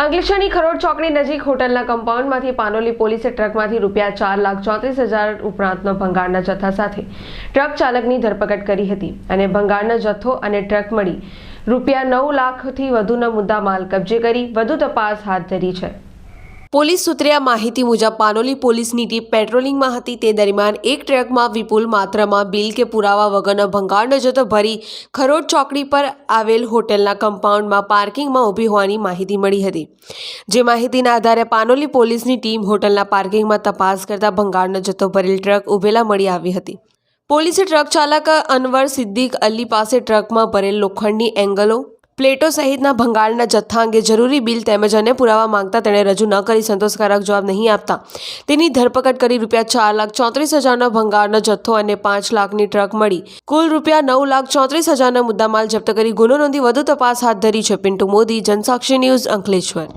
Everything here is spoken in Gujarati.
અંકલેશ્વરની ખરોડ ચોકડી નજીક હોટલના કમ્પાઉન્ડમાંથી પાનોલી પોલીસે ટ્રકમાંથી રૂપિયા ચાર લાખ ચોત્રીસ હજાર ઉપરાંતનો ભંગારના જથ્થા સાથે ટ્રક ચાલકની ધરપકડ કરી હતી અને ભંગારનો જથ્થો અને ટ્રક મળી રૂપિયા નવ લાખથી વધુના મુદ્દા માલ કબજે કરી વધુ તપાસ હાથ ધરી છે. પોલીસ સૂત્રે આ માહિતી મુજબ પાનોલી પોલીસની ટીમ પેટ્રોલિંગમાં હતી. તે દરમિયાન એક ટ્રકમાં વિપુલ માત્રામાં બિલ કે પુરાવા વગરનો ભંગારનો જથ્થો ભરી ખરોડ ચોકડી પર આવેલ હોટેલના કમ્પાઉન્ડમાં પાર્કિંગમાં ઊભી હોવાની માહિતી મળી હતી. જે માહિતીના આધારે પાનોલી પોલીસની ટીમ હોટલના પાર્કિંગમાં તપાસ કરતા ભંગારનો જથ્થો ભરેલ ટ્રક ઉભેલા મળી આવી હતી. પોલીસે ટ્રક ચાલક અનવર સિદ્દીક અલી પાસે ટ્રકમાં ભરેલ લોખંડની એંગલો પ્લેટો સહિતના ભંગારના જથ્થા અંગે જરૂરી બિલ તેમજ અન્ય પુરાવા માંગતા તેણે રજૂ ન કરી, સંતોષકારક જવાબ નહીં આપતા. તેની ધરપકડ કરી રૂપિયા ચાર લાખ ચોત્રીસ હજારનો ભંગારનો જથ્થો અને પાંચ લાખની ટ્રક મળી. કુલ રૂપિયા નવ લાખ ચોત્રીસ હજારનો મુદ્દામાલ જપ્ત કરી ગુનો નોંધી વધુ તપાસ હાથ ધરી છે. પિન્ટુ મોદી, જનસાક્ષી ન્યૂઝ અંકલેશ્વર.